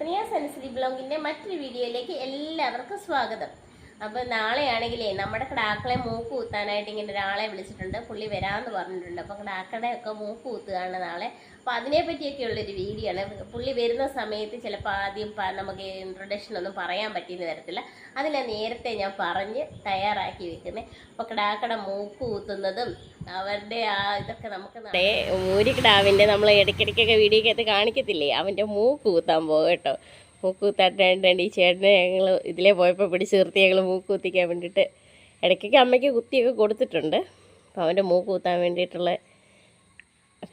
പ്രിയ സെൻസിലി ബ്ലോഗിന്റെ മറ്റൊരു വീഡിയോയിലേക്ക് എല്ലാവർക്കും സ്വാഗതം. അപ്പോൾ നാളെയാണെങ്കിലേ നമ്മുടെ കിടാക്കളെ മൂക്ക് കൂത്താനായിട്ട് ഇങ്ങനെ ഒരാളെ വിളിച്ചിട്ടുണ്ട്. പുള്ളി വരാമെന്ന് പറഞ്ഞിട്ടുണ്ട്. അപ്പോൾ കിടാക്കളുടെ ഒക്കെ മൂക്ക് കൂത്തുകയാണ് നാളെ. അപ്പോൾ അതിനെ പറ്റിയൊക്കെ ഉള്ളൊരു വീഡിയോ ആണ്. പുള്ളി വരുന്ന സമയത്ത് ചിലപ്പോൾ ആദ്യം നമുക്ക് ഇൻട്രൊഡക്ഷൻ ഒന്നും പറയാൻ പറ്റിയെന്ന് വരത്തില്ല. അതിനെ നേരത്തെ ഞാൻ പറഞ്ഞ് തയ്യാറാക്കി വെക്കുന്നത് അപ്പോൾ കടാക്കട മൂക്ക് കുത്തുന്നതും അവരുടെ ആ ഇതൊക്കെ നമുക്ക് ഊരിക്കിടാവിന്റെ നമ്മൾ ഇടയ്ക്കിടയ്ക്കൊക്കെ വീഡിയോക്കകത്ത് കാണിക്കത്തില്ലേ? അവന്റെ മൂക്കൂത്താൻ കുത്താൻ പോകും കേട്ടോ. മൂക്ക് കുത്താണ്ട് ഈ ചേട്ടനെ ഞങ്ങൾ ഇതിലേ പോയപ്പോൾ പിടിച്ച് നിർത്തി ഞങ്ങൾ മൂക്ക് കുത്തിക്കാൻ വേണ്ടിയിട്ട് ഇടയ്ക്കൊക്കെ അമ്മയ്ക്ക് കുത്തിയൊക്കെ കൊടുത്തിട്ടുണ്ട്. അപ്പോൾ അവന്റെ മൂക്ക് കുത്താൻ വേണ്ടിയിട്ടുള്ള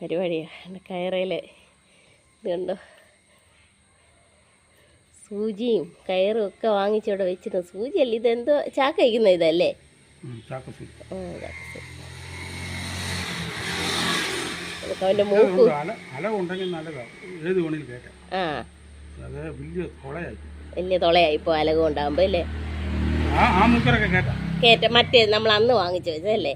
പരിപാടിയാണ് കയറയിൽ ഇത് കണ്ടോ? സൂചിയും കയറും ഒക്കെ വാങ്ങിച്ചവിടെ വെച്ചിട്ടുണ്ട് സൂചിയല്ല? ഇതെന്തോ ചാക്ക വയ്ക്കുന്ന ഇതല്ലേ? ഓ ചാക്ക സൂചി. നമുക്ക് അവന്റെ മൂക്ക് ആ. വലിയ തുളയായി ഇപ്പോൾ അലകം ഉണ്ടാകുമ്പോൾ അല്ലേ? കയറ്റ മറ്റേ നമ്മൾ അന്ന് വാങ്ങിച്ചു വെച്ചതല്ലേ.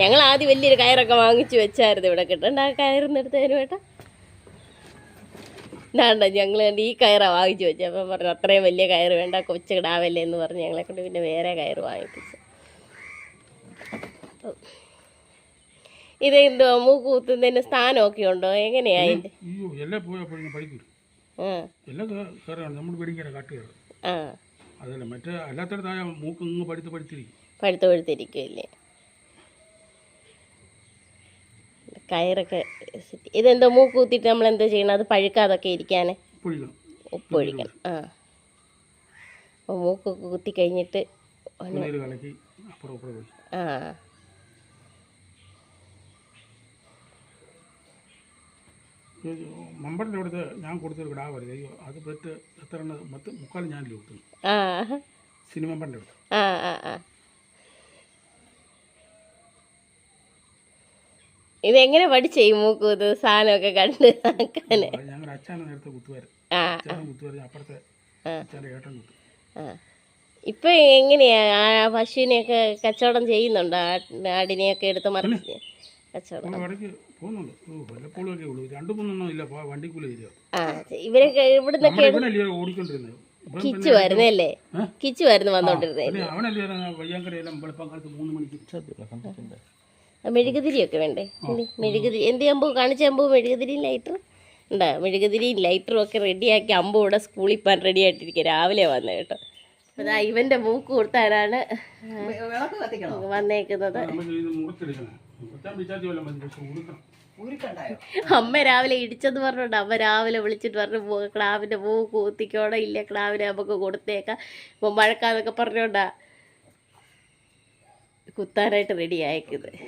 ഞങ്ങൾ ആദ്യം വലിയൊരു കയറൊക്കെ വാങ്ങിച്ചു വെച്ചായിരുന്നു ഇവിടെ കിട്ടണ്ട ആ കയറിന്ന് എടുത്തതിന് വേണ്ട. ഇതാണ്ട ഞങ്ങൾ ഈ കയറാ വാങ്ങിച്ചു വെച്ചത് അപ്പം പറഞ്ഞു അത്രയും വലിയ കയറ് വേണ്ട കൊച്ചു കിടാവല്ലേ എന്ന് പറഞ്ഞ് ഞങ്ങളെ കൊണ്ട് പിന്നെ വേറെ കയറ് വാങ്ങിപ്പിച്ചു. ഇത് എന്തോ മൂക്ക് കുത്തുന്നതിന് സ്ഥാനമൊക്കെ ഉണ്ടോ എങ്ങനെയാ അതിന്റെ അയ്യോ എല്ലാം പോയപ്പോഴും പഠിക്കൂല ആ. എല്ലാം കയറാണ് നമ്മൾ അതല്ല മറ്റേ അല്ലാത്തടത്തായ മൂക്ക് ഇങ്ങ് പഠിത്ത് പഠിത്തിരിക്കും പഴുത്ത് പഴുത്തിരിക്കില്ലേ കയറൊക്കെ ഇതെന്തോ മൂക്കൂത്തിട്ട് നമ്മൾ എന്താ ചെയ്യണം? അത് പഴുക്കാതൊക്കെ പൊഴിക്കണം ഉപ്പ് ഒഴിക്കണം ആ. മൂക്കൊക്കെ കുത്തി കഴിഞ്ഞിട്ട് ആ. മമ്പറിന്റെ അവിടുത്തെ ഞാൻ കൊടുത്തൊരു കിടാവ് വരുന്നത് അയ്യോ അത് പെറ്റ് എത്ര മൊത്തം മുക്കാലും ഞാൻ കൊടുത്തു. സിനിമ മമ്പറിന്റെ അടുത്ത് ഇതെങ്ങനെ പഠിച്ചേ ഈ മൂക്ക് കുത്ത് സാധനമൊക്കെ കണ്ട് ഞങ്ങളുടെ അച്ഛനെ നേരത്തെ കുത്തുവാര്. ആ അപ്പുറത്തെ. അച്ഛന്റെ ഏട്ടൻ കുത്തു. ഇപ്പൊ എങ്ങനെയാ? ആ പശുവിനെയൊക്കെ കച്ചവടം ചെയ്യുന്നുണ്ടോ? ആടിനെയൊക്കെ എടുത്ത് മറിച്ച് കച്ചവടം. പോകുന്നുണ്ട്. ഓ വല്ലപ്പോഴും ഒക്കെ ഉള്ളൂ. രണ്ട് മൂന്നെണ്ണം ഇല്ല. ഇവരൊക്കെ ഇവിടുന്നൊക്കെ ഇവനല്ലേ ഓടിക്കൊണ്ടിരുന്നത് കിച്ചു വരുന്നല്ലേ? കിച്ചു വരുന്നു വന്നോണ്ടിരുന്നേ. മെഴുകുതിരിയൊക്കെ വേണ്ടേ? മെഴുകുതിരി എന്ത് അമ്പൂ കാണിച്ച അമ്പൂ മെഴുകുതിരിയും ലൈറ്റർ ഉണ്ടാ മെഴുകുതിരിയും ലൈറ്ററും ഒക്കെ റെഡിയാക്കി അമ്പൂ ഇവിടെ സ്കൂളിൽ പോകാൻ റെഡി ആയിട്ടിരിക്കുക രാവിലെ വന്നു കേട്ടോ. അതാ ഇവന്റെ മൂക്ക് കൊടുത്താനാണ് വന്നേക്കുന്നത്. അമ്മ രാവിലെ ഇടിച്ചെന്ന് പറഞ്ഞോണ്ട് അമ്മ രാവിലെ വിളിച്ചിട്ട് പറഞ്ഞു "മോ, ക്ലാവിന്റെ പൂ കൂത്തിക്കോടെ ഇല്ല ക്ലാവിനെ നമുക്ക് കൊടുത്തേക്കാം. ഇപ്പൊ മഴക്കാന്നൊക്കെ പറഞ്ഞോണ്ടാ കുത്താനായിട്ട് റെഡി ആയിക്കുന്നത്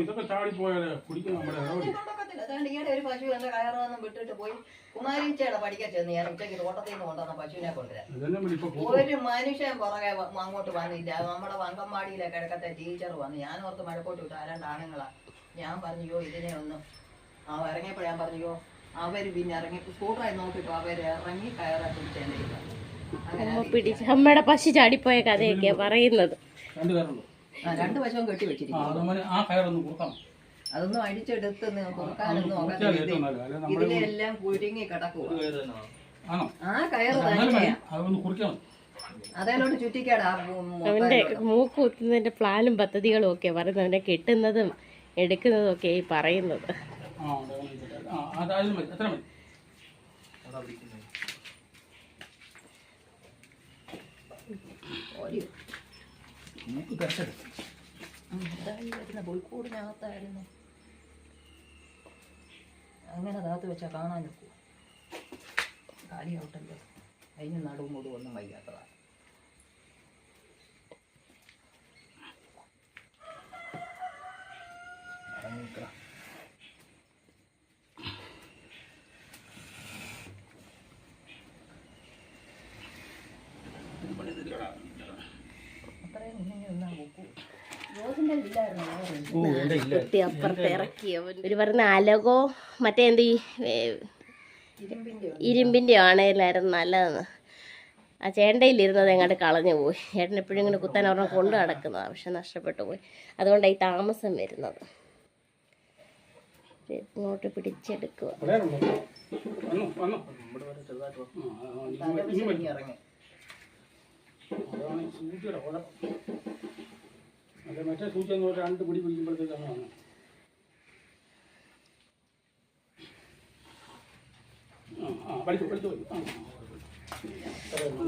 ഇതൊക്കെ ചാടിപ്പോയാലേ കുടിക്കും നമ്മുടെ ഇടപെടി തുടക്കത്തിൽ അതാണ്ട് ഈയിടെ ഒരു പശു എന്റെ കയറൊന്നും വിട്ടിട്ട് പോയി കുമാരീച്ചയുടെ പഠിക്കാൻ ചെന്ന് ഞാൻ ഉച്ചയ്ക്ക് തോട്ടത്തിൽ നിന്ന് കൊണ്ടുവന്ന പശുവിനെ കൊണ്ടുവരാം. ഇതെല്ലാം കൂടി ഇപ്പൊ പോ- ഒരു മനുഷ്യൻ പുറകെ വ- അങ്ങോട്ട് വന്നില്ല. നമ്മുടെ വങ്കമ്പാടിയിലെ കിഴക്കത്തെ ടീച്ചർ വന്നു. ഞാൻ ഓർത്ത് മഴക്കോട്ട് വിട്ടു. ആരാണ്ട് ആണുങ്ങളാ? ഞാൻ പറഞ്ഞോ ഇതിനെ ഒന്ന് ആ ഇറങ്ങിയപ്പോൾ ഞാൻ പറഞ്ഞോ അവർ പിന്നെ ഇറങ്ങി സ്കൂട്ടറായി നോക്കിട്ടോ അവർ ഇറങ്ങി കയറാൻ പിടിച്ചേണ്ടി അങ്ങനെ അമ്മ പിടിച്ച് അമ്മയുടെ പശു ചാടിപ്പോയ കഥയൊക്കെയാ പറയുന്നത്. രണ്ട് കയറുള്ളൂ രണ്ട് വശവും കെട്ടി വെച്ചിരിക്കും ആ കയറൊന്ന് കൊടുക്കാം അതൊന്നും അടിച്ചെടുത്ത് കൊടുക്കാനൊന്നും നമ്മുടെ ഇതിലെല്ലാം കുരുങ്ങി കിടക്കുക ആ കയറ് എന്നാലും തന്നെയാ. അതൊന്ന് കുറിക്കണം അതേലോട്ട് ചുറ്റിക്കാടാ അവന്റെ മൂക്ക് കുത്തുന്നതിന്റെ പ്ലാനും പദ്ധതികളും ഒക്കെ പറയുന്നത് അവനെ കെട്ടുന്നതും എടുക്കുന്നതും ഒക്കെ ഈ പറയുന്നത് ആ ഉണ്ട്, അങ്ങനെ ഇരിക്കട്ടെ. ആ അതായാലും മതി എത്ര മതി മൂക്ക് തിരച്ചെടുത്ത് വരുന്ന പുൽക്കൂടിനകത്തായിരുന്നു അങ്ങനെ അകത്ത് വെച്ചാൽ കാണാൻ നിൽക്കൂ. കാലിയാവട്ടല്ലോ? അതിന് നടുവും കൂടും ഒന്നും വയ്യാത്തതാണ് അത്രയും ഇങ്ങനെ ഒന്നാ പൊക്കൂ റോസിന്റെ ഇല്ലായിരുന്നു കുത്തി അപ്പുറത്ത് ഇറക്കി. അവൻ ഒരു പറഞ്ഞ അലകോ മറ്റേ എന്ത് ഇരുമ്പിന്റെ ഇരുമ്പിന്റെ ആണേലായിരുന്നു നല്ലതെന്ന്. ആ ചേണ്ടയിലിരുന്നത് എങ്ങോട്ട് കളഞ്ഞു പോയി. ചേട്ടൻ എപ്പോഴും ഇങ്ങനെ കുത്താൻ ഒരെണ്ണം കൊണ്ട് നടക്കുന്നതാണ് പക്ഷെ നഷ്ടപ്പെട്ടു പോയി. അതുകൊണ്ടാണ് ഈ താമസം വരുന്നത്. ഇങ്ങോട്ട് പിടിച്ചെടുക്കുക. ഇറങ്ങി അല്ല മറ്റേ സൂചി എന്ന് പറഞ്ഞാൽ രണ്ട് കുടി പിടിക്കുമ്പോഴത്തേക്ക് അങ്ങനെ ആ ആ പഠിച്ചു പഠിച്ചു ആ, ആ.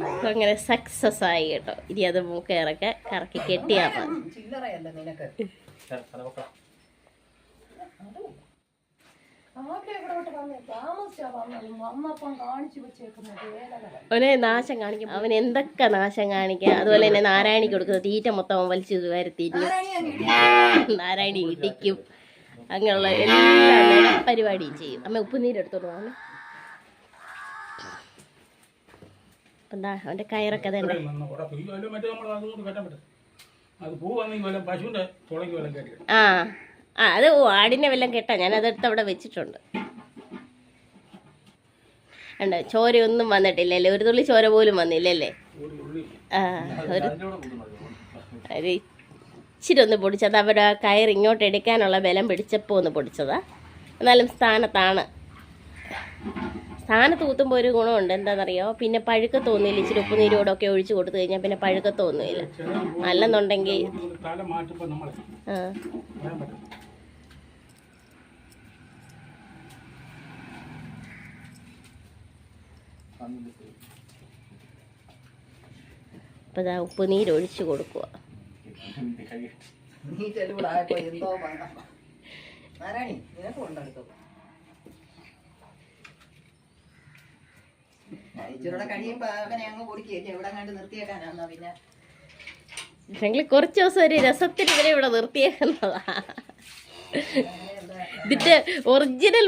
അപ്പൊ അങ്ങനെ സക്സസ് ആയി കേട്ടോ. ഇനി അത് മൂക്കേറൊക്കെ കറക്കി കെട്ടിയാ മതി. അവനെ നാശം കാണിക്കും അവൻ എന്തൊക്കെ നാശം കാണിക്കുക അതുപോലെ തന്നെ നാരായണി കൊടുക്കുന്ന തീറ്റ മൊത്തം അവൻ വലിച്ചു വരുത്തിരിക്കും നാരായണി ഇടിക്കും. അങ്ങനെയുള്ള എല്ലാ പരിപാടിയും ചെയ്യും. അമ്മ ഉപ്പുനീരെടുത്തോണ്ട് അവന് എന്താ അവന്റെ കയറൊക്കെ തന്നെ വല്ല വല്ല ആ ആ അത് ഓ ആടിനെ വല്ലതും കെട്ടാ. ഞാൻ അതെടുത്ത് അവിടെ വെച്ചിട്ടുണ്ട്. ഉണ്ട് ചോരയൊന്നും വന്നിട്ടില്ലല്ലേ? ഒരു തുള്ളി ചോര പോലും വന്നില്ലല്ലേ? ആ ഒരു ഇച്ചിരി ഒന്ന് പൊടിച്ചത്. അവിടെ കയർ ഇങ്ങോട്ട് എടുക്കാനുള്ള ബലം പിടിച്ചപ്പോൾ ഒന്ന് പൊടിച്ചതാ. എന്നാലും സ്ഥാനത്താണ്. സ്ഥാനത്ത് കുത്തുമ്പോൾ ഒരു ഗുണമുണ്ട്. എന്താണെന്നറിയോ പിന്നെ പഴുക്ക തോന്നില്ല. ഇച്ചിരി ഉപ്പ് നീരോടൊക്കെ ഒഴിച്ചു കൊടുത്തു കഴിഞ്ഞാൽ പിന്നെ പഴുക്ക തോന്നില്ല. അല്ലെന്നുണ്ടെങ്കിൽ ആ പറയാൻ പറ്റും അപ്പോൾ ഇതാ ഉപ്പുനീര് ഒഴിച്ച് കൊടുക്കുക നീ ചെലവിടായപ്പോ എന്തോ വേണ്ട നാരായണി നിനക്ക് കൊണ്ടെടുത്തു ഇച്ചിരൂടെ കഴിയുമ്പോ അവനെ അങ്ങ് പൊടിക്കുകയല്ലേ എവിടെ ഇതാ പിന്നെ കൊടുക്കുക കുറച്ച് ദിവസം ഒരു രസത്തിന് ഇവരെ ഇവിടെ നിർത്തിയേക്കുന്നതാ. ഇതിന്റെ ഒറിജിനൽ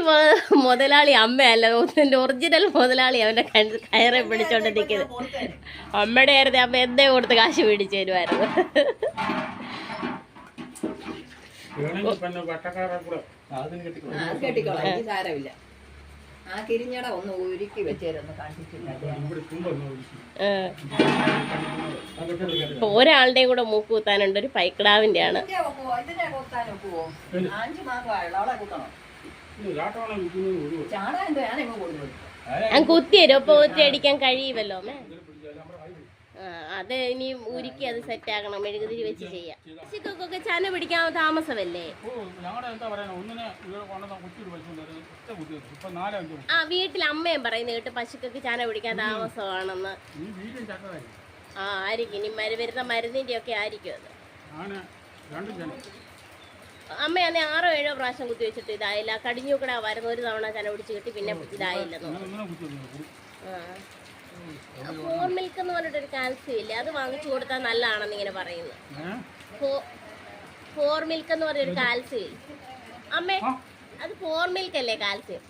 മുതലാളി അമ്മയല്ല. ഇതിന്റെ ഒറിജിനൽ മുതലാളി അവന്റെ കയറി കയറെ പിടിച്ചോണ്ട് നിൽക്കുന്നത് കൊടുത്തേനെ. അമ്മയുടെ ആയിരുന്നു അമ്മ എന്തേ കൊടുത്ത് കാശ് പിടിച്ചു തരുമായിരുന്നു കെട്ടിക്കോളാം. സാരമില്ല. ആ കിരിഞ്ഞട ഒന്ന് ഉരുക്കി വെച്ചേരൊന്ന് കണ്ടിട്ടില്ല ഒരാളുടെ. കൂടെ മൂക്ക് കുത്താനുണ്ട് ഒരു പൈക്കിടാവിന്റെ ആണ് ഞാൻ കുത്തിയരും അപ്പൊ ഒറ്റ അടിക്കാൻ കഴിയുമല്ലോ മേ അത് ഇനി ഉരുക്കി അത് സെറ്റ് ആക്കണം മെഴുകുതിരി വെച്ച് ചെയ്യാം. പശുക്കൊക്കെ ചന പിടിക്കാൻ താമസമല്ലേ? ആ വീട്ടിൽ അമ്മയും പറയുന്നു കേട്ട് പശുക്കൊക്കെ ചന പിടിക്കാൻ താമസമാണെന്ന്. ആ ആയിരിക്കും. ഇനി മരു വരുന്ന മരുന്നിന്റെ ഒക്കെ ആയിരിക്കും അത്. അമ്മയാന്നെ ആറോ ഏഴോ പ്രാവശ്യം കുത്തി വെച്ചിട്ട് ഇതായില്ല. കടിഞ്ഞൂക്കട വരുന്ന ഒരു തവണ ചന പിടിച്ച് കിട്ടി പിന്നെ ഇതായില്ലെന്നു ആ. ഫോർ മിൽക്ക് എന്ന് പറഞ്ഞിട്ടൊരു കാൽസ്യം ഇല്ലേ? അത് വാങ്ങിച്ചു കൊടുത്താൽ നല്ലതാണെന്ന് ഇങ്ങനെ പറയുന്നു. ഫോർ മിൽക്ക് എന്ന് പറഞ്ഞൊരു കാൽസ്യം ഇല്ലേ? അമ്മേ അത് ഫോർ മിൽക്ക് അല്ലേ കാൽസ്യം?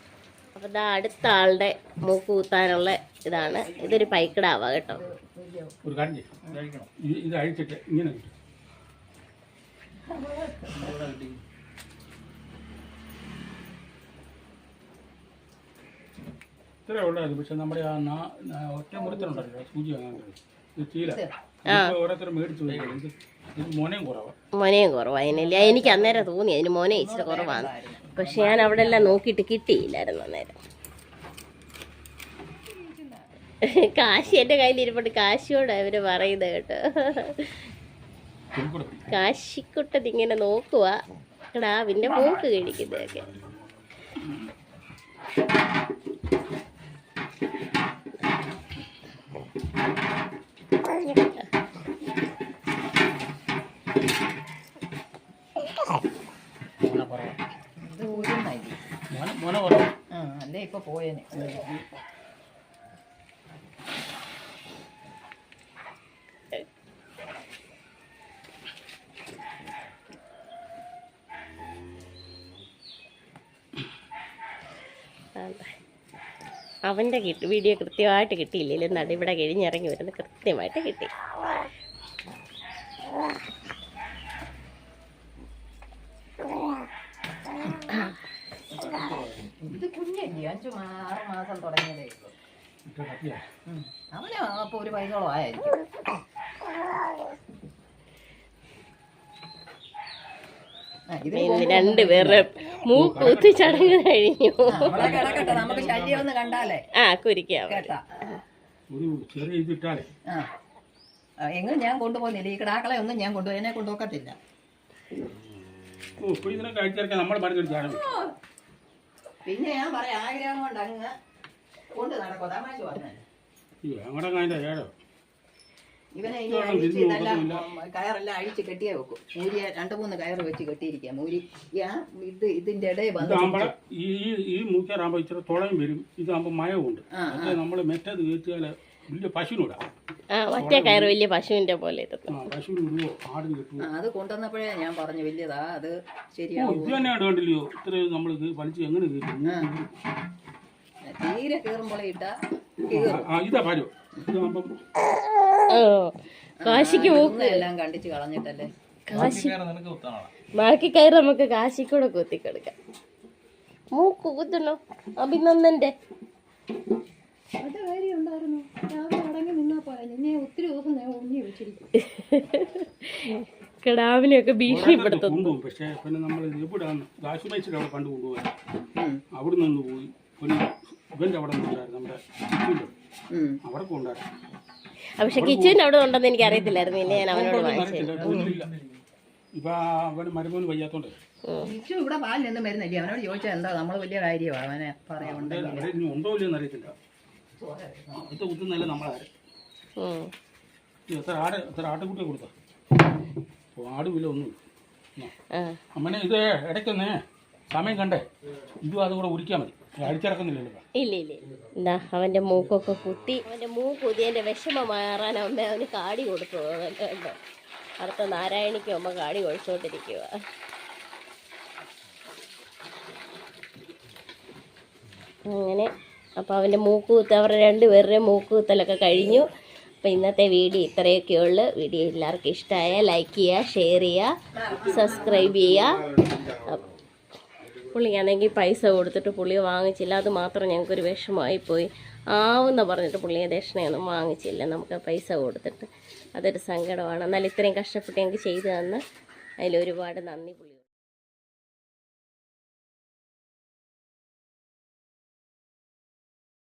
അപ്പം ഇതാ അടുത്ത ആളുടെ മൂക്ക് കുത്താനുള്ള ഇതാണ്. ഇതൊരു പൈക്കിടാവ കേട്ടോ. ഒരു കാര്യം ഇത് അഴിച്ചിട്ട് ഇങ്ങനെ ഇത്രേ ഉള്ളായിരുന്നു. പക്ഷെ നമ്മുടെ ആ നാ ഒറ്റ മുറിത്തലുണ്ടല്ലോ സൂചി ചീല. മേടിച്ചു മോനയും കുറവാ. മോനെയും കുറവായിരുന്നില്ല എനിക്ക് അന്നേരം തോന്നി അതിന് മോനെ ഇച്ചിരി കുറവാണ് പക്ഷെ ഞാൻ അവിടെ എല്ലാം നോക്കിയിട്ട് കിട്ടിയില്ലായിരുന്നു അന്നേരം. കാശി എന്റെ കയ്യിൽ ഇരിപ്പുണ്ട് കാശിയോട് അവർ പറയുന്നത് കേട്ടോ. കാശിക്കുട്ടത് ഇങ്ങനെ നോക്കുക പിന്നെ മൂക്ക് കഴിക്കുന്നതൊക്കെ മോനെ കുറവാ ഇത് ഊരുന്നായി മോനെ മോനെ കുറവാ ആ അവന്റെ കിട്ടി വീഡിയോ കൃത്യമായിട്ട് കിട്ടിയില്ലേ? നടിവിടെ കിഴിഞ്ഞിറങ്ങി വരുന്നത് കൃത്യമായിട്ട് കിട്ടി ഇത് കുഞ്ഞല്ലേ അഞ്ചു മാ- ആറ് ഇട്ട് അവന് അപ്പൊ ഒരു വയസ്സോളം ആയിരിക്കും രണ്ടുപേരുടെ മൂക്കൂത്തി ചടങ്ങ് കഴിഞ്ഞു. നമുക്ക് ശല്യം ഒന്ന് കണ്ടാലേ. ആ കുരിക്കാം. കേട്ടാ. ഒരു ചെറിയ ഇതിട്ടാലേ. ആ. ആ, എങ്ങും ഞാൻ കൊണ്ടുപോകുന്നില്ല. ഈ കിടാക്കളെ ഒന്നും ഞാൻ കൊണ്ടുപോയി എന്നെ കൊണ്ടുപോക്കത്തില്ല. പിന്നെ ഞാൻ പറയാം ആഗ്രഹം കൊണ്ട് അങ്ങ് കൊണ്ട് നടക്കോ തമാശ പറഞ്ഞത് ഞങ്ങളുടെ കാര്യം ഇവനെ ഇനി അഴിച്ച് നല്ല കയറെല്ലാം അഴിച്ച് കെട്ടിയേ വെക്കും. മൂരിയെ രണ്ട് മൂന്ന് കയറ് വെച്ച് കെട്ടിയിരിക്കുക. മൂരി ഞാൻ ഇത് ഇതിന്റെ ഇടയിൽ വന്ന് ഇതാകുമ്പോൾ ഈ ഈ- ഈ മൂക്കാറാകുമ്പോൾ ഇച്ചിരി തുളയും വരും. ഇതാകുമ്പോൾ മയവുണ്ട് ആ, നമ്മൾ മെറ്റത് കയറ്റിയാൽ വലിയ പശുവിനിടാം. ഒറ്റ കയറ് വലിയ പശുവിന്റെ പോലെ അത് കൊണ്ടുവന്നപ്പോഴേ ഞാൻ പറഞ്ഞു വലിയതാ അത് ഓ ഇത് തന്നെയാണ് കണ്ടില്ലയോ? ഇത്ര നമ്മൾ ഇത് വലിച്ച് എങ്ങനെ കയറ്റും. തീരെ കീറുമ്പോളെ ഇട്ടാ ഇതാ കാശിക്ക് മൂക്ക് എല്ലാം കണ്ടിച്ച് കളഞ്ഞിട്ടല്ലേ? കാശി ബാക്കി കയറി നമുക്ക് കാശിക്കൂടെ കുത്തിക്കൊടുക്കാം. മൂക്ക് കുത്തണോ? അഭിനന്ദന്റെ. അത് കാര്യം ഉണ്ടായിരുന്നു രാവിലെ അടങ്ങി നിന്നാ പോരാ. നിന്നെ ഒത്തിരി ദിവസം ഞാൻ വെച്ചിരിക്കും. കിടാവിനെയൊക്കെ ഭീഷണിപ്പെടുത്തുന്നു. പക്ഷേ പിന്നെ നമ്മൾ എവിടെയാണ്? ദാശുമേച്ചിട്ട് അവിടെ പണ്ട് കൊണ്ടുപോയി. അവിടെ നിന്ന് പോയി. പിന്നെ ഇവന്റെ അവിടെ നിന്നുണ്ടായിരുന്നു നമ്മുടെ ചുറ്റിന്റെ അവിടെ. കൊണ്ടായിരുന്നു പക്ഷെ കിച്ചുവിന്റെ അവിടെ ഉണ്ടെന്ന് എനിക്ക് അറിയത്തില്ലായിരുന്നു ഇനി ഞാൻ അവനോട് വാങ്ങിച്ചു ഇല്ല ഇപ്പൊ അവന് മരുമോന് വയ്യാത്തോണ്ട്. ഇച്ചു ഇവിടെ പാലിനൊന്നും വരുന്നില്ല അവനോട് ചോദിച്ചാൽ എന്താ? നമ്മൾ വലിയ കാര്യമാണ് അവനെ പറയാനുണ്ടെങ്കിൽ അവിടെ ഇനി ഉണ്ടോ ഇല്ലയോ അറിയത്തില്ല. ഇത് കുത്തുന്നല്ല നമ്മളാര്? ഉം. ഇത് എത്ര ആട് എത്ര ആട്ടുകുട്ടിയെ കൊടുത്ത ആടുമില്ല ഒന്നും ആ. അമ്മനെ ഇത് ഇടയ്ക്കൊന്നേ സമയം കണ്ടേ. ഇതും അതും കൂടെ ഉരിക്കാൻ മതി. അടിച്ചിറക്കുന്നില്ലല്ലോ ഇല്ല ഇല്ല എന്താ അവന്റെ മൂക്കൊക്കെ കുത്തി. അവന്റെ മൂക്ക് കുതിയന്റെ വിഷമം മാറാൻ അമ്മ അവന് കാടി കൊടുത്തു. അടുത്ത നാരായണിക്ക് അമ്മ കാടി കൊടുത്തോണ്ടിരിക്കുക അങ്ങനെ. അപ്പോൾ അവന്റെ മൂക്കുകുത്ത് അവരുടെ രണ്ടുപേരുടെയും മൂക്കുകുത്തലൊക്കെ കഴിഞ്ഞു. അപ്പോൾ ഇന്നത്തെ വീഡിയോ ഇത്രയൊക്കെ ഉള്ളു വീഡിയോ എല്ലാവർക്കും ഇഷ്ടമായ ലൈക്ക് ചെയ്യുക ഷെയർ ചെയ്യുക സബ്സ്ക്രൈബ് ചെയ്യുക. പുള്ളിക്കാണെങ്കിൽ പൈസ കൊടുത്തിട്ട് പുള്ളി വാങ്ങിച്ചില്ല. അത് മാത്രം ഞങ്ങൾക്കൊരു വിഷമമായിപ്പോയി. ആവുന്ന പറഞ്ഞിട്ട് പുള്ളിയെ ദക്ഷിണയൊന്നും വാങ്ങിച്ചില്ല. നമുക്ക് പൈസ കൊടുത്തിട്ട്. അതൊരു സങ്കടമാണ്. എന്നാൽ ഇത്രയും കഷ്ടപ്പെട്ട് ഞങ്ങൾക്ക് ചെയ്തു തന്ന്. അതിലൊരുപാട് നന്ദി പുള്ളി.